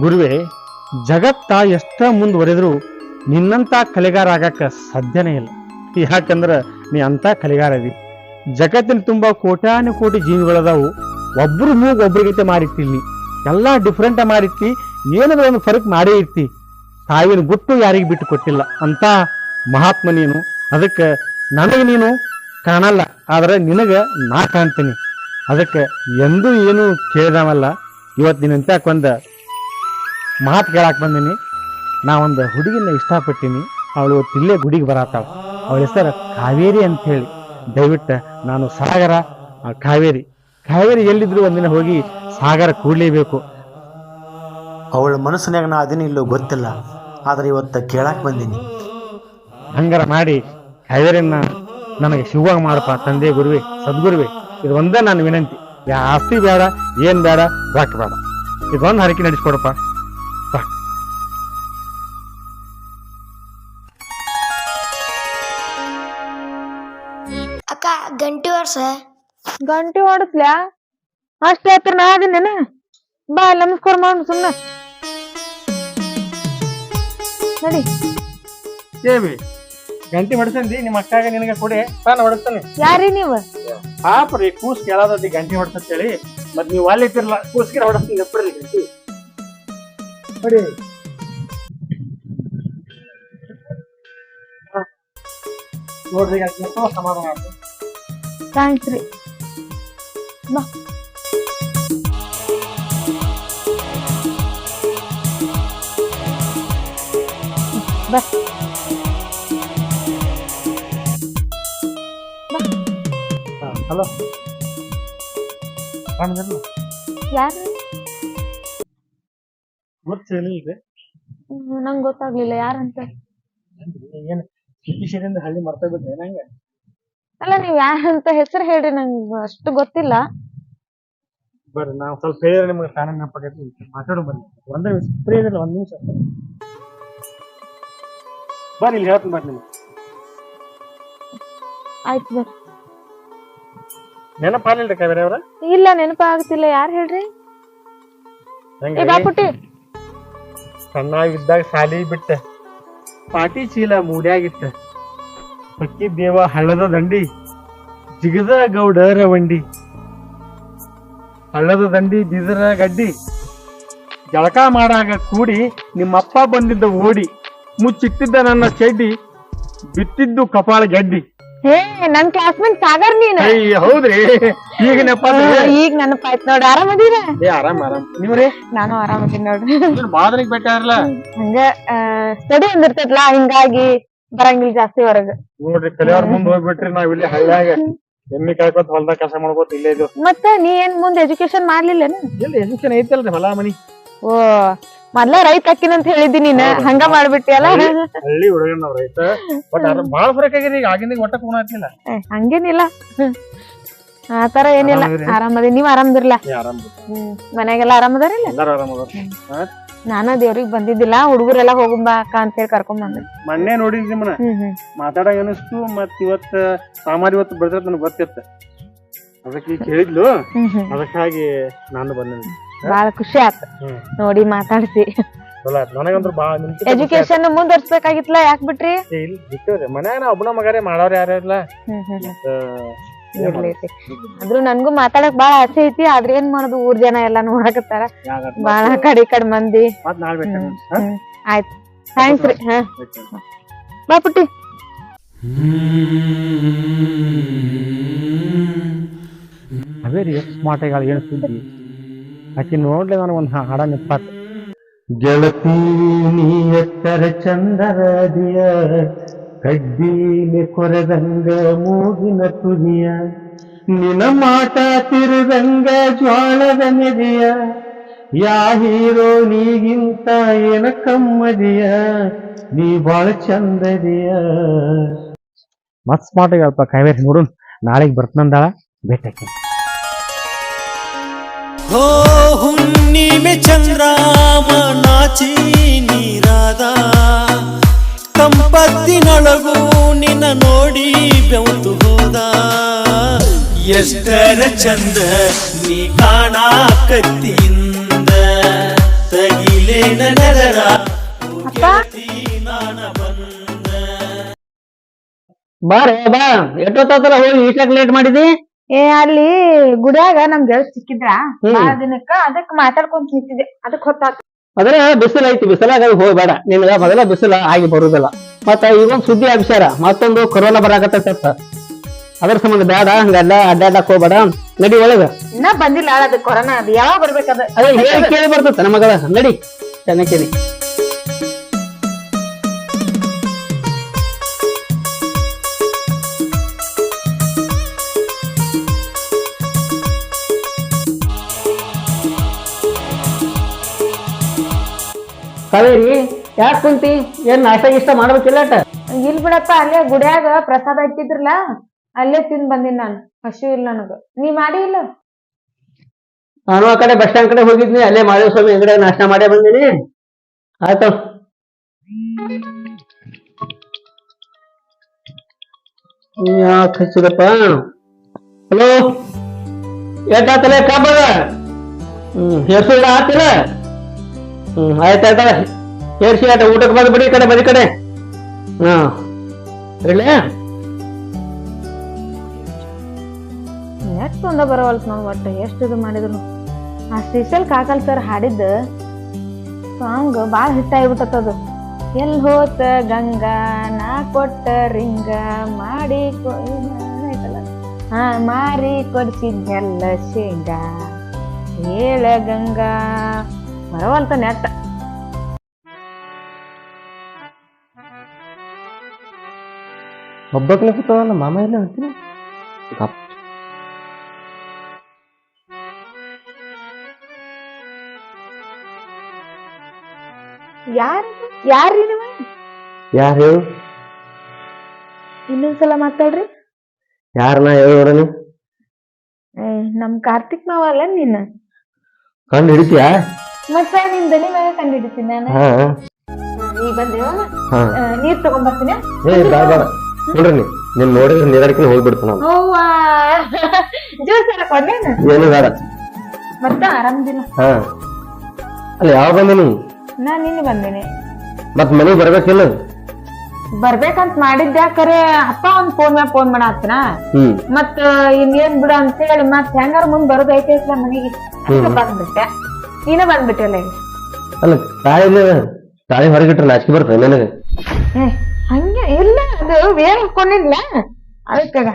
ಗುರುವೆ, ಜಗತ್ತ ಎಷ್ಟ ಮುಂದುವರೆದ್ರು ನಿನ್ನಂತ ಕಲೆಗಾರ ಆಗಕ್ಕ ಸಾಧ್ಯನೇ ಇಲ್ಲ. ಯಾಕಂದ್ರೆ ನೀ ಅಂತ ಕಲೆಗಾರ ಜಗತ್ತಿನ ತುಂಬ ಕೋಟ್ಯಾನು ಕೋಟಿ ಜೀವಿಗಳದಾವು ಒಬ್ರು ಮೂಗ್ ಒಬ್ರಿಗೈತೆ ಮಾರಿಟ್ಟಿಲ್ಲ ಎಲ್ಲ ಡಿಫ್ರೆಂಟ್ ಮಾಡಿರ್ತಿ. ಏನಾದ್ರೂ ಒಂದು ಫರಕ್ ಮಾಡೇ ಇರ್ತಿ. ತಾಯಿನ ಗುಟ್ಟು ಯಾರಿಗೆ ಬಿಟ್ಟು ಕೊಟ್ಟಿಲ್ಲ. ಅಂತ ಮಹಾತ್ಮ ನೀನು. ಅದಕ್ಕೆ ನನಗೆ ನೀನು ಕಾಣಲ್ಲ. ಆದ್ರೆ ನಿನಗೆ ನಾ ಕಾಣ್ತೀನಿ. ಅದಕ್ಕೆ ಎಂದೂ ಏನು ಕೇಳ್ದವಲ್ಲ. ಇವತ್ತು ನಿನ್ನಂತ ಒಂದು ಮಾತು ಕೇಳಕ್ಕೆ ಬಂದೀನಿ. ನಾ ಒಂದು ಹುಡುಗಿನ ಇಷ್ಟಪಟ್ಟೀನಿ. ಅವಳು ಇಲ್ಲೇ ಗುಡಿಗೆ ಬರತ್ತಾಳ ಅವಳ ಹೆಸರು ಕಾವೇರಿ ಅಂತ ಹೇಳಿ ದಯವಿಟ್ಟು ನಾನು ಸಾಗರ ಕಾವೇರಿ. ಕಾವೇರಿ ಎಲ್ಲಿದ್ರು ಒಂದಿನ ಹೋಗಿ ಸಾಗರ ಕೂಡಲೇಬೇಕು. ಅವಳ ಮನಸ್ಸಿನಾಗ ನಾ ಅದೇನು ಇಲ್ಲೋ ಗೊತ್ತಿಲ್ಲ. ಆದ್ರೆ ಇವತ್ತು ಕೇಳಕ್ಕೆ ಬಂದೀನಿ. ಹಂಗಾರ ಮಾಡಿ ಕಾವೇರಿನ ನನಗೆ ಶಿವವಾಗಿ ಮಾಡಪ್ಪ ತಂದೆ ಗುರುವೆ ಸದ್ಗುರುವೆ. ಇದು ಒಂದೇ ನನ್ನ ವಿನಂತಿ. ಯಾ ಆಸ್ತಿ ಬೇಡ ಏನ್ ಬೇಡ ಬಾಕಿ ಬೇಡ. ಇದೊಂದು ಹರಕೆ ನಡೆಸ್ಕೊಡಪ್ಪ. ಗಂಟಿ ಹೊಡಸ್ಲ್ಯಾ ಅಷ್ಟೇ ಹತ್ರ ನಾ ಬಾ ನಮಸ್ಕಾರ ಮಾಡು ಸುಮ್ಮನೆ ನಡಿ. ದೇವಿ ಗಂಟೆ ಹೊಡ್ಸಂದಿ ನಿಮ್ಮ ಅಕ್ಕಾಗ ನಿನಗೆ ಕೊಡಿ. ನಾನು ಹೊಡಿಸ್ತಾನೆ. ಯಾರಿ ನೀವು? ಪಾಪ ರೀ ಕೂಸ್ ಕೇಳೋದಿ ಗಂಟೆ ಹೊಡ್ಸಂತೇಳಿ. ಮತ್ ನೀವು ಅಲ್ಲಿ ಇದ್ದಿರಲ್ಲ ಕೂಸ್ಗಿರ ಹೊಡಸ್ತೀನಿ ಎಪ್ಪಡ್ರಿ ಗಂಟೆ. ನೋಡಿ ಹ. ನೋಡ್ರಿ ಗಂಟೆ ಸಮಾಧಾನ ಆಯ್ತು ಥ್ಯಾಂಕ್ಸ್ ರೀ ಬಾ ಬಾ ಹಲೋ ಯಾರು ಗೊತ್ತೇನು ಈಗ ನಂಗೆ ಗೊತ್ತಾಗ್ಲಿಲ್ಲ ಯಾರಂತ ಏನು ಕಿಶಿರಿಂದ ಹಳ್ಳಿ ಮರ್ತಾ ಬಿಡ್ದೆ ನಂಗೆ ಅಲ್ಲ ನೀವ್ ಯಾರಂತ ಹೆಸರು ಹೇಳ್ರಿ ನಂಗ್ ಅಷ್ಟು ಗೊತ್ತಿಲ್ಲ. ಬರ್ರಿ ನಾವು ಸ್ವಲ್ಪ ಹೇಳಿದ್ರೆ ನಿಮ್ಗೆ ತಾನೇ ನೆನಪಾಗೈತಿ ಮಾತಾಡೋ ಬನ್ನಿ ಒಂದ್ ನಿಮಿಷ ಫ್ರೀ ಇದಿಲ್ಲ ಒಂದ್ ನಿಮಿಷ. ಬರ್ರಿ ಇಲ್ಲಿ ಹೇಳ್ತೀನಿ ಬರ್ರಿ ನಿಮ್ಗೆ. ಆಯ್ತು ಬರ್ರಿ. ನೆನಪಾಗಲಿಲ್ಲ ಕಾವೇರಿ ಅವ್ರ? ಇಲ್ಲ ನೆನಪಾಗ್ತಿಲ್ಲ ಯಾರು ಹೇಳ್ರಿ? ಏ ಬಾಪುಟ್ಟಿ ಸಣ್ಣಾಗಿದ್ದಾಗ ಸಾಲಿ ಬಿಟ್ಟ. ಪಾಟಿ ಚೀಲ ಮೂಡ್ಯಾಗಿತ್ತ ಪಕ್ಕಿ ದೇವ ಹಳ್ಳದ ದಂಡಿ ಜಿಗದ ಗೌಡರ ರವಂಡಿ ಹಳ್ಳದ ದಂಡಿ ಬಿದರ ಗಡ್ಡಿ. ಜಳಕ ಮಾಡಾಗ ಕೂಡಿ ನಿಮ್ಮಪ್ಪ ಬಂದಿದ್ದ ಓಡಿ ಮುಚ್ಚಿಟ್ಟಿದ್ದ ನನ್ನ ಚಡ್ಡಿ ಬಿತ್ತಿದ್ದು ಕಪಾಳ ಗಡ್ಡಿ. ಹೇ ನನ್ ಕ್ಲಾಸ್ಮೇಟ್ ಸಾಗರ್ ನೀನ್. ಅಯ್ಯ ಹೌದ್ರಿ. ಈಗ ನೆನಪಾದ್ರಿ? ಈಗ ನೆನಪಾಯ್ತು ನೋಡ್. ಆರಾಮದೀರ ಏ ಆರಾಮ ಆರಾಮ್. ನೀವ್ರಿ ನಾನು ಆರಾಮದೀನಿ ನೋಡ್ರಿ ಬಾದ್ರಿಗೆ ಬೆಟ್ಟಾರಲ್ಲ ಹಂಗ ಸ್ಟಡಿ ಒಂದಿರ್ತೈತ್ಲಾ? ಹಿಂಗಾಗಿ ಬರಂಗಿಲ್ಲ ಜಾಸ್ತಿ ಹೊರಗ. ನೋಡ್ರಿ ಕಲಿಯವ್ರ ಮುಂದ್ ಹೋಗ್ಬಿಟ್ರಿ ನಾವ್ ಇಲ್ಲಿ ಹಳ್ಳಿಯಾಗ. ಎಮ್ಮಿ ಕಾಯ್ಕೋತ ಹೊಲ್ದಾಗ ಕೆಲಸ ಮಾಡ್ಕೋತ ಇಲ್ಲೇ ಇದು ಮತ್ತ ನೀ ಏನ್ ಮುಂದ್ ಎಜುಕೇಶನ್ ಮಾಡ್ಲಿಲ್ಲ ಇಲ್ಲ ಎಜುಕೇಶನ್ ಐತಲ್ರಿ ಹೊಲ ಮನಿ. ಓ ಮೊದ್ಲ ರೈತ ಅಕ್ಕಿನ ಅಂತ ಹೇಳಿದ್ದಿ ನೀನ್. ಹಂಗ ಮಾಡ್ಬಿಟ್ಟಿಯಲ್ಲ? ಹಳ್ಳಿ ಹುಡುಗನ್ ನಾವ್ ರೈತ. ಬಟ್ ಅದ್ರ ಬಾಳ ಫರಕ್ ಆಗಿದೆ ಈಗ ಆಗಿಂದ ಒಟ್ಟ ಕೂನ ಆಗ್ತಿಲ್ಲ ಹಂಗೇನಿಲ್ಲ. ಆತರ ಏನಿಲ್ಲ? ಆರಾಮದಿ. ನೀವ್ ಆರಾಮದಿರ್ಲ? ಹ್ಮ್. ಮನ್ಯಾಗೆಲ್ಲ ಆರಾಮದಾರಿಲ್ಲ ನಾನ ದೇವ್ರಿಗೆ ಬಂದಿದ್ದಿಲ್ಲ. ಹುಡುಗರೆಲ್ಲ ಹೋಗುಂಬಾ ಅಕ್ಕ ಅಂತ ಹೇಳಿ ಕರ್ಕೊಂಡ್ ಬಂದೆ ಮೊನ್ನೆ ನೋಡಿದ್ವಿ ಮನ ಮಾತಾಡಂಗ ಅನಿಸ್ತು ಮತ್ ಇವತ್ತ ಸಾಮಾರ್ ಇವತ್ತು ಬರ್ತಿರತ್ ನನಗೆ ಗೊತ್ತಿತ್ತ. ಅದಕ್ಕೆ ಕೇಳಿದ್ಲು. ಅದಕ್ಕಾಗಿ ನಾನು ಬಂದೆ. ಬಾಳ ಖುಷಿ ಆತ. ನೋಡಿ ಮಾತಾಡ್ಸಿ. ಎಜುಕೇಶನ್ ಮುಂದುವರ್ಸ್ಬೇಕಾಗಿತ್ತಲ್ಲ ಯಾಕ್ ಬಿಟ್ರಿ? ಇಲ್ಲಿ ಬಿಟ್ಟವ್ರಿ. ಮನ್ಯಾಗ ನಾ ಒಬ್ಬನ ಮಗರೇ ಮಾಡೋರ್ ಯಾರು ಇಲ್ಲ ಹ್ಮ್ ಹ್ಮ್ ಹ್ಮ್. ಮತ್ತ ಇರ್ಲಿ ಇರ್ಲಿ. ಆದ್ರೂ ನನ್ಗೂ ಮಾತಾಡಕ್ ಬಾಳ ಆಸೆ ಐತಿ ಆದ್ರೆ ಏನ್ ಮಾಡೋದು ಊರ್ ಜನ ಎಲ್ಲಾ ನೋಡಕತ್ತಾರ. ಬಾಳ ಕಡೆ ಕಡೆ ಮಂದಿ. ಆಯ್ತು. ಥ್ಯಾಂಕ್ಸ್ ರೀ ಹಾ. ಬಾ ಪುಟ್ಟಿ. ಅವೇ ರೀ ಎಷ್ಟು ಮಾಟೆಗಳು ಏನು ಸುದ್ದಿ ಆಕಿ ನೋಡ್ಲಿ ನಾನು ಒಂದು ಹಾಡ ನಿಪ್ಪಾತ್ ಗೆಳತಿ ನೀ ಎತ್ತರ ಚಂದರದಿಯ ಕಡ್ಡೀಲೆ ಕೊರೆದಂಗ ಮೂಗಿನ ತುದಿಯ ನಿನ ಮಾಟ ತಿರುದಂಗ ಜ್ವಾಳದ ನೆದಿಯ ಯಾ ಹೀರೋ ನೀಗಿಂತ ಏನ ಕಮ್ಮದಿಯ ನೀ ಬಾಳ ಚಂದದಿಯ. ಮತ್ ಸ್ಮಾರ್ಟ್ ಹೇಳಪ್ಪ ಕಾವೇರಿ ನೋಡು ನಾಳೆಗೆ ಬರ್ತನಂದಾಳ ಭೇಟಿ ಹೋ ಹುಣ್ಣಿಮೆ ಚಂದ್ರಾಮ ನಾಚಿ ನೀರಾದ ಕಂಪತ್ತಿನೊಳಗೂ ನಿನ್ನ ನೋಡಿ ಬೆವತು ಹೋದ. ಎಷ್ಟರ ಚಂದ ನೀ ಕಾಣ ಕತ್ತಿಯಿಂದ. ತಗಿಲೇ ನೆದರ ಅಪ್ಪ ಬಾರೆ ಬಾ ಎಷ್ಟೊತ್ತಾತರ ಹೋಗಿ ಈಟಕ್ ಲೇಟ್ ಮಾಡಿದಿ? ಏ ಅಲ್ಲಿ ಗುಡಿಯಾಗ ನಮ್ ಗೆಳತ್ ಸಿಕ್ಕಿದ್ರ. ಬಾಳ ದಿನಕ್ಕ ಅದಕ್ ಮಾತಾಡ್ಕೊಂತ ನಿಂತಿದ್ದೆ ಅದಕ್ ಹೊತ್ತಾತ. ಅದ್ರ ಬಿಸಿಲು ಐತಿ ಬಿಸಿಲಾಗ ಹೋಗ್ಬೇಡ. ನಿನಗ ಮೊದಲ ಬಿಸಿಲು ಆಗಿ ಬರುದಿಲ್ಲ. ಮತ್ತ ಈಗೊಂದ್ ಸುದ್ದಿ ಅಭಿಷಾರ ಮತ್ತೊಂದು ಕೊರೋನಾ ಬರಾಕತ್ತ ಅದ್ರ ಸಂಬಂಧ ಬೇಡ ಹಂಗೆಲ್ಲ ಅಡ್ಡಾಡಕ್ ಹೋಗ್ಬೇಡ. ನಡಿ ಒಳಗ. ಇನ್ನ ಬಂದಿಲ್ಲ ಅದು ಕೊರೋನಾ ಅದು ಯಾವಾಗ ಬರ್ಬೇಕದ? ಅದೇ ಹೇಳಿ ಕೇಳಿ ಬರ್ತದ ನಮ್ಮ ಮಗಳ ನಡಿ ಚೆನ್ನಾಗಿ ಕಾವೇರಿ ಯಾಕೆ ಕುಂತಿ? ಏನ್ ನಾಷ್ಟ ಇಷ್ಟ ಮಾಡ್ಬೇಕಿಲ್ಲ ಇಲ್ ಬಿಡಪ್ಪ ಅಲ್ಲೇ ಗುಡಿಯಾಗ ಪ್ರಸಾದ ಇಟ್ಟಿದ್ರಲ್ಲ ಅಲ್ಲೇ ತಿಂದ್ ಬಂದಿನ್ ನಾನು ಹಸು ಇಲ್ಲ ನನಗ. ನೀ ಮಾಡಿ ಇಲ್ಲ? ನಾನು ಆ ಕಡೆ ಬಸ್ ಸ್ಟ್ಯಾಂಡ್ ಕಡೆ ಹೋಗಿದ್ನಿ ಅಲ್ಲೇ ಮಾದೇವ ಸ್ವಾಮಿ ಅಂಗಡಿಯಾಗ ನಾಷ್ಟ ಮಾಡೇ ಬಂದಿನಿ. ಆಯ್ತು. ಯಾಕೆ ಹಚ್ಚಿದಪ್ಪ? ಹಲೋ? ಏಟಾತಲೇ ಕಬ್ಬದ ಹ್ಮ್ ಹೆಸರು ಆತಿಲ್ಲ ಹ್ಮ್ ಆಯ್ತಾಯ್ತ ಹೇರ್ಸಿ ಆಯ್ತಾ. ಊಟಕ್ಕೆ ಬಂದು ಬಿಡಿ ಕಡೆ ಬದಿ ಕಡೆ. ಹಾ. ಹೇಳಿ ಎಷ್ಟು ಒಂದ ಬರವಲ್ತ್ ನೋಡ್ ಒಟ್ಟು, ಎಷ್ಟು ಇದು ಮಾಡಿದ್ರು. ಆ ಶ್ರೀಶೈಲ್ ಕಾಕಲ್ ಸರ್ ಹಾಡಿದ್ದ ಸಾಂಗ್ ಬಾಳ ಹಿಟ್ ಆಗ್ಬಿಟ್ಟದ ಎಲ್ ಹೋತ ಗಂಗಾ, ನಾ ಕೊಟ್ಟ ರಿಂಗ, ಮಾಡಿ? ಹಾ, ಮಾರಿ ಕೊಡ್ಸಿದ್ದೆಲ್ಲ ಶೇಂಗಾ. ಹೇಳ ಗಂಗಾ ಬರವಲ್ತ ನೆಟ್ಟ ಒಬ್ಬಕ್ನೆ ಕೂತವ ನಮ್ಮ ಮಾಮ ಇಲ್ಲ ಅಂತೀನಿ. ಯಾರ? ಯಾರ್ರಿ ನೀವ? ಯಾರು ಹೇಳು? ಇನ್ನೊಂದ್ಸಲ ಮಾತಾಡ್ರಿ. ಯಾರನ್ನ ಹೇಳು ನೋಡನಿ ಏ, ನಮ್ ಕಾರ್ತಿಕ್ ಮಾವ ಅಲ್ಲ ನೀನ್. ಕಂಡು ಹಿಡಿತೀಯಾ? ಮತ್ತ ನಿನ್ ದನಿ ಮ್ಯಾಗ ಕಂಡು ಹಿಡಿತೀನಿ ನಾನು. ಹಾ ಈಗ ಬಂದೇವ ನೀರ್ ತಗೊಂಬರ್ತೀನಿ ಏ ಬೇಡ ಬೇಡ ನೋಡ್ರಿ ನೀ ನಿನ್ ನೋಡಿದ್ರೆ ನೀರಾಡಿಕೆ ಹೋಗ್ಬಿಡ್ತು ನಾವು. ಅವ್ವ ಜ್ಯೂಸ್ ಎಲ್ಲ ಕೊಡ್ಲೇನು ಏನು ಬೇಡ. ಮತ್ತ ಆರಾಮದಿಲ್ಲ ಹಾ. ಅಲ್ಲ ಯಾವ ಬಂದಿನಿ ನಾ ನಿನ್ನೆ ಬಂದೇನೆ. ಮತ್ ಮನೆಗೆ ಬರ್ಬೇಕಿಲ್ಲ ಬರ್ಬೇಕಂತ ಮಾಡಿದ್ದೆ ಕರೆ ಅಪ್ಪ ಒಂದ್ ಫೋನ್ ಮ್ಯಾಗ ಫೋನ್ ಮಾಡಾತ್ನ ಹ್ಮ್. ಮತ್ತ ಇನ್ನೇನ್ ಬಿಡು ಅಂತ ಹೇಳಿ ಮತ್ ಹೆಂಗಾರ ಮುಂದ್ ಬರೋದೈತೆ ಮನೆಗೆ ಬಂದ್ಬಿಟ್ಟೆ. ನೀನ ಬಂದ್ಬಿಟ್ಟಲ್ಲ ಅಲ್ಲ. ತಾಳಿ ತಾಳಿ ಹೊರಗಿಟ್ರೆ ನಾಚಿಕೆ ಬರ್ತದೆ ನನಗೆ ಹಂಗೆ ಇಲ್ಲ ಅದು ವೇರ್ ಹಾಕೊಂಡಿಲ್ಲ. ಅದಕ್ಕಾಗ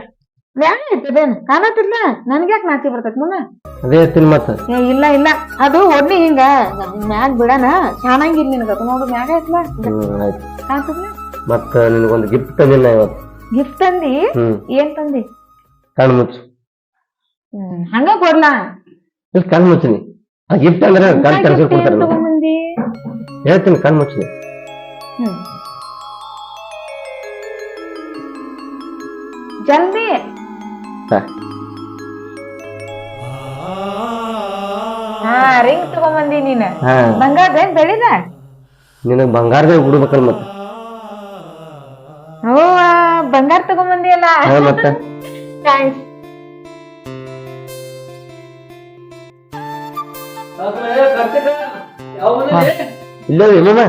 ವ್ಯಾಳ ಇರ್ತದೇನು ಕಾಣತಿಲ್ಲ ನನ್ಗ್ಯಾಕ್ ನಾಚಿ ಬರ್ತೈತಿ ಮುನ್ನ ಅದೇ ತಿನ್ ಮತ್ತ. ಏ ಇಲ್ಲ ಇಲ್ಲ. ಅದು ಒಡ್ನಿ ಹಿಂಗ. ಮ್ಯಾಗ್ ಬಿಡಣ. ಕಾಣಂಗಿಲ್ಲ ನಿನಗ ನೋಡು ಮ್ಯಾಗ ಐತ್ಲ ಮತ್ತ ನಿನಗೊಂದು ಗಿಫ್ಟ್ ತಂದಿಲ್ಲ ಇವತ್ತು. ಗಿಫ್ಟ್ ತಂದಿ? ಹ್ಮ್. ಏನ್ ತಂದಿ? ಕಣ್ಣು ಮುಚ್ಚು. ಹ್ಮ್ ಹಂಗ ಕೊಡ್ಲಾ? ಇಲ್ಲಿ ಕಣ್ಣು ಮುಚ್ಚಿನಿ. ಗಿಫ್ಟ್ ಅಂದ್ರೆ ಕಣ್ ಕೆಲಸ ಕೊಡ್ತಾರೆ ಹೇಳ್ತೀನಿ ಕಣ್ಣು ಮುಚ್ಚಿದೆ. ಜಲ್ದಿ. ಹಾ. ಹಾ ರಿಂಗ್ ತಗೊಂಬಂದಿ ನೀನ. ಹಾ. ಬಂಗಾರದ ಏನ್ ಬೆಳಿದ ನಿನಗ್ ಬಂಗಾರದ ಬಿಡ್ಬೇಕಲ್ ಮತ್ತೆ. ಓ ಬಂಗಾರ ತಗೊಂಬಂದಿಯಲ್ಲ? ಅಲ್ಲ ಮತ್ತೆ? ಥ್ಯಾಂಕ್ಸ್ ಇಲ್ಲೇ ಇಲ್ಲಮ್ಮ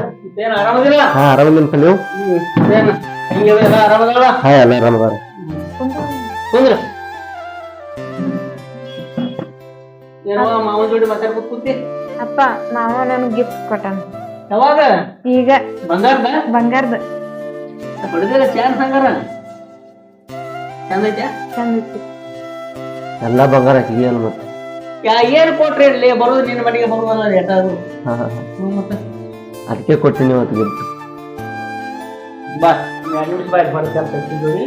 ಹಾ ಆರಾಮದಿನಪ್ಪ ನೀವು? ಹಾ ಎಲ್ಲ ಆರಾಮದಾರ. ಮಾವನ ಜೋಡಿ ಮಾತಾಡ್ಬೇಕು ಕೂತಿ. ಅಪ್ಪ ಮಾವ ನನ್ಗ್ ಗಿಫ್ಟ್ ಕೊಟ್ಟಾನ. ಯಾವಾಗ? ಈಗ. ಬಂಗಾರದ? ಬಂಗಾರದ. ಹೊಡೆದಿಲ್ಲ ಚಾನ್ಸ್ ಹಂಗಾರ ಚಂದ ಐತ್ಯಾ ಚಂದ ಇತ್ತು ಎಲ್ಲಾ ಬಂಗಾರ ಏನು ಮತ್ತೆ ಏನ್ ಕೊಟ್ರಿ ಇರ್ಲಿ ಬರೋದು ನಿನ್ನ ಮನೆಗೆ ಬರುವಲ್ಲ ಅದು. ಹ್ಮ್ ಮತ್ತೆ? ಅದಕ್ಕೆ ಕೊಟ್ಟಿನಿ ಇವತ್ತು ಗಿಫ್ಟ್ ಬಾ ಎರಡು ನಿಮಿಷ ಬಾಯ್ ಹೊರಗೆ ಕೆಲಸ ಇಟ್ಟಿದ್ದೀವಿ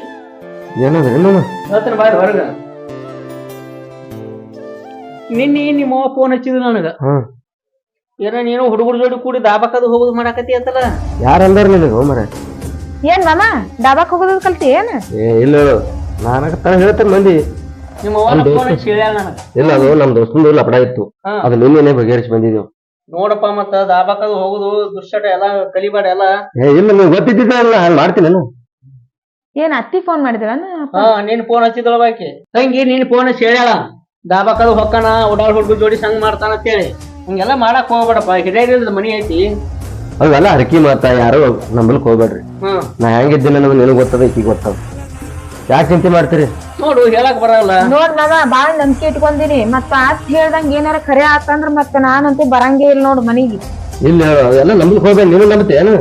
ಏನಂದ್ರೆ ಏನು ಹೇಳ್ತಾನೆ ಬಾಯ್ ಹೊರಗೆ. ನಿನ್ನೆ ನಿಮ್ಮ ಫೋನ್ ಹಚ್ಚಿದ್ರು ನನಗ. ಹಾ. ಏನೋ ನೀನು ಹುಡುಗರ ಜೋಡಿ ಕೂಡಿ ದಾಬಾಕದು ಹೋಗುದು ಮಾಡಾಕತಿ ಅಂತಲ್ಲ. ಯಾರಂದಾರ ನಿನಗೆ ಹೋಮರ ಏನ್ ಮಾಮ ಡಾಬಾಕ್ ಹೋಗೋದ್ ಕಲ್ತಿ ಏನ್? ಏ ಇಲ್ಲ ನಾನು ನಾನಾಗ ಹೇಳ್ತೇನೆ ಮಂದಿ. ಇಲ್ಲ ಅದು ನಮ್ ದೋಸ್ತಂದು ಲಪಡ ಇತ್ತು. ಅದು ನಿನ್ನೆ ಬಗೆಹರಿಸಿ ಬಂದಿದ್ದೇವು ನೋಡಪ್ಪ ಮತ್ತ ದಾಬಾಕದು ಹೋಗುದು ದುಶ್ಚಟ ಎಲ್ಲ ಕಲಿಬೇಡ ಎಲ್ಲ. ಏ ಇಲ್ಲ ನೀವು ಗೊತ್ತಿದ್ದಿದ್ದಲ್ಲ ಹಂಗ ಮಾಡ್ತೀನಿ ನಾನು. ಏನ್ ಅತ್ತಿ ಫೋನ್ ಮಾಡಿದ್ರ ಹಾ ನೀನ್ ಫೋನ್ ಹಚ್ಚಿದಳ ಬಾಕಿ ತಂಗಿ ನೀನ್ ಫೋನ್ ಹಚ್ಚಿ ಹೇಳ್ಯಾಳ ದಾಬಾಕದು ಹೊಕ್ಕನ ಓಡಾಡ್ ಹುಡುಗ ಜೋಡಿ ಸಂಗ್ ಮಾಡ್ತಾನ ಅಂತೇಳಿ. ಹಂಗೆಲ್ಲ ಮಾಡಕ್ ಹೋಗ್ಬೇಡಪ್ಪ ಹಿರಿಯರದ ಮನಿ ಐತಿ. ಅವೆಲ್ಲ ಹರಕಿ ಮಾಡ್ತಾ ಯಾರು ನಂಬಲ್ಕ್ ಹೋಗ್ಬೇಡ್ರಿ. ಹ್ಮ್ ನಾ ಹೆಂಗಿದ್ದೀನಿ ನಮ್ಗೆ ನಿನಗೆ ಗೊತ್ತದ ಈಗ ಗೊತ್ತದ. ಯಾಕೆ ಚಿಂತೆ ಮಾಡ್ತೀರಿ? ನೋಡು ಹೇಳಕ್ ಬರಲ್ಲ. ನೋಡ್ ಮಗ ಬಾಳ್ ನಂಬಿಕೆ ಇಟ್ಕೊಂಡಿನಿ ಮತ್ತ ಆತ್ ಹೇಳ್ದಂಗ ಏನಾರ ಖರೆ ಆತಂದ್ರ ಮತ್ತ ನಾನಂತೂ ಬರಂಗೇ ಇಲ್ಲ ನೋಡ್ ಮನಿಗೆ. ಇಲ್ಲ ಹೇಳು ಅದೆಲ್ಲ ನಂಬಿಕೆ ಹೋಗ್ಬೇಡ ನೀನು ನಂಬತ್ತೇನು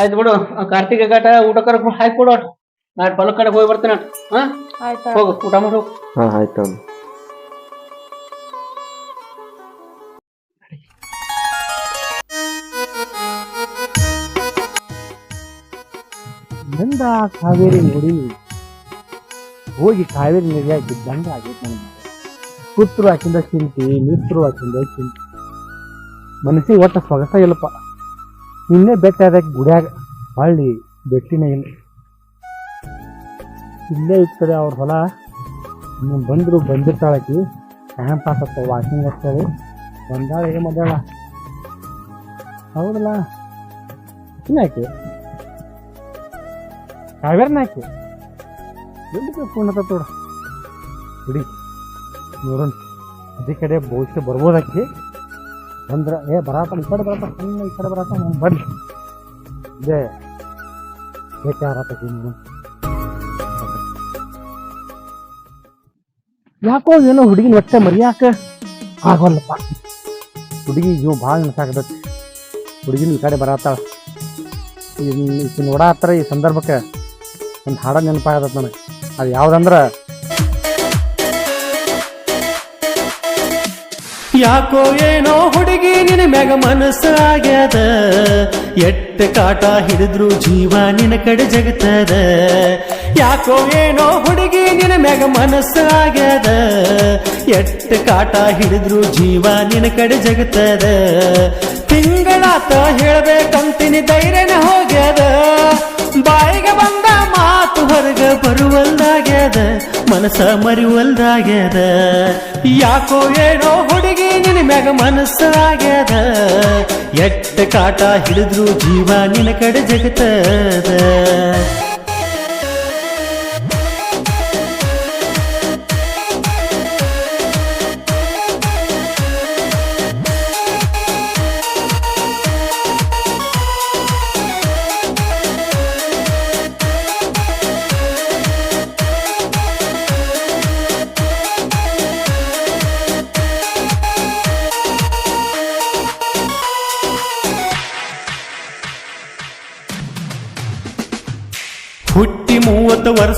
ಆಯ್ತು ಬಿಡು ಆ ಕಾರ್ತಿಕ ಘಾಟ ಊಟ ಕರ್ಕ ಹಾಕಿ ಕೊಡು ನಾಳೆ ಪಲಕ್ ಕಡೆ ಹೋಗಿ ಬರ್ತೇನೆ. ಹಾ? ಆಯ್ತಾ ಹೋಗು ಊಟ ಮಾಡು. ಹಾ ಆಯ್ತು ಗಂಡ ಕಾವೇರಿ ನೋಡಿ, ಹೋಗಿ ಕಾವೇರಿ ನದಿಯಾಗಿ ದಂಡ ಆಗೈತೆ ನನಗೆ ಕೂತ್ರು ಹಾಕಿಂದ ಚಿಂತಿ ನಿತ್ರು ಹಾಕಿಂದ ಚಿಂತಿ. ಮನಸ್ಸಿಗೆ ಒಟ್ಟು ಸೊಗಸ ಇಲ್ಲಪ್ಪ. ನಿನ್ನೆ ಬೆಟ್ಟ ಅದಕ್ಕೆ ಗುಡ್ಯಾಗ ಹಳ್ಳಿ ಬೆಟ್ಟಿನ ಇಲ್ಲ ಇಲ್ಲೇ ಇರ್ತದೆ ಅವ್ರ ಹೊಲ. ನೀನು ಬಂದರು ಬಂದಿರ್ತಾಳಕಿ. ಟೈಮ್ ಪಾಸ್ ಆಗ್ತಾವ ವಾಕಿಂಗ್ ಆಗ್ತಾಳೆ ಬಂದಾಳ ಏನು ಮಾಡ್ಯಾಳ? ಹೌದಲ್ಲ? ಇನ್ನಾಕೆ ಕಾವೇರಿ ನಾಕಿ ಎಲ್ಲಿಗೆ ಫೋನ್ ಹತ್ತ ಬಿಡಿ, ನೋಡೋಣ. ಅದೇ ಕಡೆ ಬಹುಶಃ ಬರ್ಬೋದಕ್ಕೆ ಬಂದ್ರೆ, ಏ ಬರಾತ ಈ ಕಡೆ ಬರತ್ತ ಸಣ್ಣ ಈ ಕಡೆ ಬರತ್ತ ನಾನು ಬರ್ಲಿ. ಇದೇ. ಬೇಕಾರತ್ತ ನೋಡೋಣ ಯಾಕೋ ಏನೋ ಹುಡುಗಿನ ಒಟ್ಟೆ ಮರಿಯಾಕ ಆಗೋಲ್ಲಪ್ಪ. ಹುಡುಗಿ ಇವು ಭಾಳ ನೆನಸಾಗತೈತಿ ಹುಡುಗಿನ ಈ ಕಡೆ ಬರತ್ತಾಳ ಈಕಿ ನೋಡಾತ್ರ ಈ ಸಂದರ್ಭಕ್ಕೆ ಒಂದು ಹಾಡ ನೆನಪಾಗತ್ತೆ ನನಗೆ. ಅದು ಯಾವ್ದಂದ್ರ, ಯಾಕೋ ಏನೋ ಹುಡುಗಿ ನಿನ ಮ್ಯಾಗ ಮನಸ್ಸಾಗ್ಯದ ಎಟ್ಟ ಕಾಟ ಹಿಡಿದ್ರು ಜೀವ ನಿನ ಕಡೆ ಜಗತ್ತದ. ಯಾಕೋ ಏನೋ ಹುಡುಗಿ ನಿನ ಮ್ಯಾಗ ಮನಸ್ಸಾಗ್ಯದ ಎಟ್ಟ ಕಾಟ ಹಿಡಿದ್ರು ಜೀವ ನಿನ ಕಡೆ ಜಗತ್ತದ. ತಿಂಗಳಾತ ಹೇಳ್ಬೇಕಂತೀನಿ ಧೈರ್ಯನ ಹೋಗ್ಯದ ಹೊರಗ ಬರುವಲ್ದಾಗ್ಯದ ಮನಸ ಮರಿವಲ್ದಾಗ್ಯದ. ಯಾಕೋ ಏನೋ ಹುಡುಗಿ ನಿನ ಮ್ಯಾಗ ಮನಸ್ಸಾಗ್ಯದ. ಎಟ್ಟ ಕಾಟ ಹಿಡಿದ್ರು ಜೀವ ನಿನ ಕಡೆ ಜಗತ್ತದ.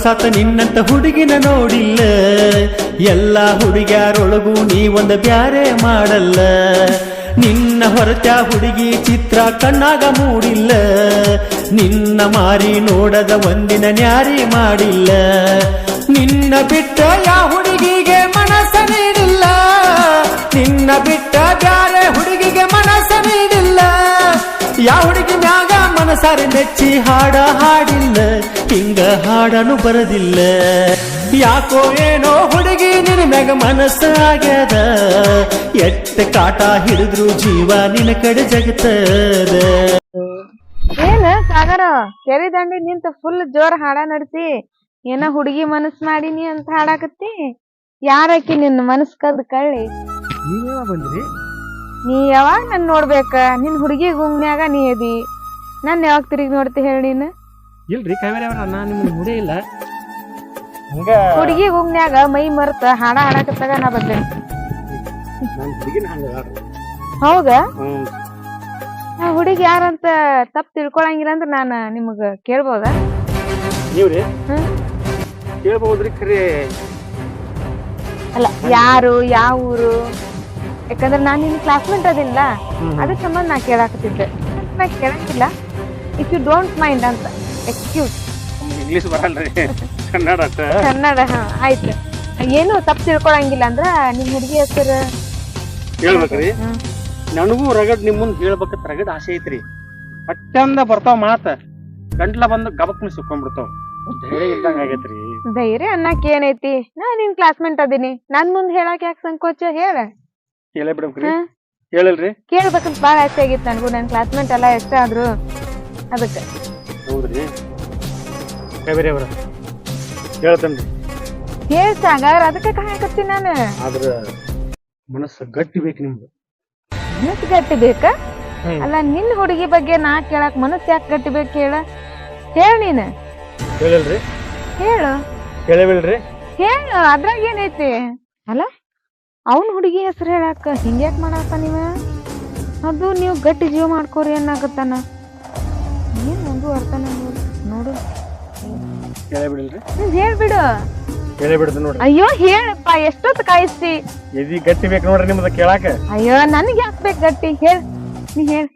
ವರ್ಷಾತ ನಿನ್ನಂತ ಹುಡುಗಿನ ನೋಡಿಲ್ಲ. ಎಲ್ಲ ಹುಡುಗ್ಯಾರೊಳಗೂ ನೀ ಒಂದ ಬ್ಯಾರೆ ಮಾಡಲ್ಲ. ನಿನ್ನ ಹೊರತ ಹುಡುಗಿ ಚಿತ್ರ ಕಣ್ಣಾಗ ಮೂಡಿಲ್ಲ. ನಿನ್ನ ಮಾರಿ ನೋಡದ ಒಂದಿನ ನ್ಯಾರಿ ಮಾಡಿಲ್ಲ. ನಿನ್ನ ಬಿಟ್ಟ ಯಾ ಹುಡುಗಿಗೆ ಮನಸ್ಸ ನೀಡಿಲ್ಲ. ನಿನ್ನ ಬಿಟ್ಟ ಬ್ಯಾರೆ ಹುಡುಗಿಗೆ ಮನಸ್ಸ ನೀಡಿಲ್ಲ. ಯಾ ಹುಡುಗಿ ಮನಸಾರೆ ನೆಚ್ಚಿ ಹಾಡ ಹಾಡಿಲ್ಲ ಹಿಂಗ ಹಾಡನು ಬರದಿಲ್ಲ. ಯಾಕೋ ಏನೋ ಹುಡುಗಿ ನಿನ್ನ ಮ್ಯಾಗ ಮನಸ್ಸಾಗ್ಯದ ಎಟ್ಟ ಕಾಟ ಹಿಡಿದ್ರು ಜೀವ ನಿನ್ನ ಕಡೆ ಜಗತ್ತದ. ಏನ ಸಾಗರ ಕೆರೆ ದಂಡಿ ನಿಂತ ಫುಲ್ ಜೋರ್ ಹಾಡ ನಡ್ಸಿ ಏನ ಹುಡುಗಿ ಮನಸ್ ಮಾಡಿನಿ ಅಂತ ಹಾಡಾಕತ್ತಿ? ಯಾರಕ್ಕಿ ನಿನ್ನ ಮನಸ್ ಕದ್ ಕಳ್ಳಿ? ಯಾವಾಗ ಬಂದ್ರಿ? ನೀ ಯಾವಾಗ ನನ್ ನೋಡ್ಬೇಕ? ನಿನ್ ಹುಡುಗಿ ಗುಂಗ್ನ್ಯಾಗ ನೀ ಅದಿ. ನನ್ ಯಾವಾಗ ತಿರುಗಿ ನೋಡ್ತಿ ಹೇಳಿ ನೀನು? ಇಲ್ರಿ ಕಾವೇರಿ ಅವ್ರ ನಾ ನಿಮ್ಗೆ ನೋಡೇ ಇಲ್ಲ. ಹಂಗ ಹುಡುಗಿ ಗುಂಗ್ನ್ಯಾಗ ಮೈ ಮರ್ತ ಹಾಡ ಹಾಡಾಕತ್ತಾಗ ನಾ ಬಂದೇನಿ ನನ್ನ ಹುಡುಗಿನ ಹಂಗ ಹೌದಾ? ಆ ಹುಡುಗಿ ಯಾರಂತ ತಪ್ಪು ತಿಳ್ಕೊಳಂಗಿಲ್ಲ ಅಂದ್ರೆ ನಾನು ನಿಮಗೆ ಕೇಳ್ಬೋದಾ? ನೀವ್ರಿ? ಹ್ಮ್. ಕೇಳ್ಬಹುದ್ರಿ ಖರೆ. ಅಲ್ಲ ಯಾರು ಯಾವ ಊರು? ಯಾಕಂದ್ರೆ ನಾನು ನಿನ್ನ ಕ್ಲಾಸ್ಮೇಟ್ ಅದಿಲ್ಲ ಅದಕ್ಕೆ ಸಂಬಂಧ ನಾ ಕೇಳಾಕತ್ತಿದ್ದೆ. ನಾ ಕೇಳಂಗಿಲ್ಲ. ಇಫ್ ಯು ಡೋಂಟ್ ಮೈಂಡ್ ಅಂತ. ಎಕ್ಸ್ಕ್ಯೂಸ್ ಇಂಗ್ಲೀಷ್ ಬರಲ್ರಿ. ಕನ್ನಡ ಕನ್ನಡ ಹಾ ಆಯ್ತು. ಏನು ತಪ್ಪು ತಿಳ್ಕೊಳಂಗಿಲ್ಲ ಅಂದ್ರ ನಿಮ್ ಹುಡುಗಿ ಹೆಸರು? ಹೇಳ್ಬೇಕ್ರಿ. ನನಗೂ ರಗಡ್ ನಿಮ್ ಮುಂದ್ ಹೇಳ್ಬೇಕಂತ ರಗಡ್ ಆಸೆ ಐತ್ರಿ. ಪಟ್ಟಂದ ಬರ್ತಾವ ಮಾತ. ಗಂಟ್ಲ ಬಂದು ಗಬಕ್ನ ಸಿಕ್ಕೊಂಡ್ಬಿಡ್ತಾವ ಧೈರ್ಯ ಇದ್ದಂಗ ಆಗೈತ್ರಿ. ಧೈರ್ಯ ಅನ್ನಕ್ ಏನೈತಿ? ನಾ ನಿನ್ ಕ್ಲಾಸ್ಮೇಟ್ ಅದೀನಿ. ನನ್ ಮುಂದ್ ಹೇಳಕ್ ಯಾಕೆ ಸಂಕೋಚ? ಹೇಳ. ಹೇಳೇ ಬಿಡ್ಬೇಕ್ರಿ ಹೇಳಲ್ರಿ ಹೇಳಿಲ್ರಿ. ಕೇಳ್ಬೇಕಂತ ಬಾಳ ಆಸೆ ಆಗಿತ್ತು ನನಗೂ. ನನ್ ಕ್ಲಾಸ್ಮೇಟ್ ಎಲ್ಲ ಎಷ್ಟೇ ಆದ್ರು. ಅದಕ್ಕ. ಹೌದ್ರಿ? ಕಾವೇರಿ ಅವ್ರ. ಹೇಳ್ತೇನ್ರಿ ಹೇಳ್ ಸಾಗರ್ ಅದಕ್ಕೆ ಕಾಯಕತ್ತೀನಿ ನಾನು. ಆದ್ರ ಮನಸ್ಸು ಗಟ್ಟಿ ಬೇಕು ನಿಮ್ದು ಮನಸ್ಸು ಗಟ್ಟಿ ಬೇಕ? ಹ್ಮ್. ಅಲ್ಲ ನಿನ್ನ ಹುಡುಗಿ ಬಗ್ಗೆ ನಾ ಕೇಳಕ್ ಮನಸ್ ಯಾಕೆ ಗಟ್ಟಿ ಬೇಕು ಹೇಳ? ಹೇಳ ನೀನ್. ಹೇಳಲ್ರಿ. ಹೇಳು. ಕೇಳವಿಲ್ರಿ ಹೇಳು ಅದ್ರಾಗ ಏನೈತಿ? ಅಲ್ಲ ಅವನ ಹುಡುಗಿ ಹೆಸರು ಹೇಳಾಕ ಹಿಂಗ್ಯಾಕ್ ಮಾಡಾಕ ನೀವ? ಅದು ನೀವು ಗಟ್ಟಿ ಜೀವ ಮಾಡ್ಕೋರಿ ಏನಾಗತ್ತಾನ ಏನ್ ಒಂದು ಅರ್ಥ ನೋಡು. ನೋಡು ಕೇಳಬಿಡಿಲ್ರಿ ಬಿಡು. ಹೇಳ್ಬಿಡು ಕೇಳಬಿಡ್ದು ನೋಡ್ರಿ. ಅಯ್ಯೋ ಹೇಳಪ್ಪ ಎಷ್ಟೊತ್ತು ಕಾಯಿಸ್ತಿ? ಎದಿ ಗಟ್ಟಿ ಬೇಕು ನೋಡ್ರಿ ನಿಮ್ದು ಕೇಳಾಕ. ಅಯ್ಯೋ ನನಗೆ ಯಾಕೆ ಬೇಕು ಗಟ್ಟಿ? ಹೇಳ್. ನೀ ಹೇಳ್.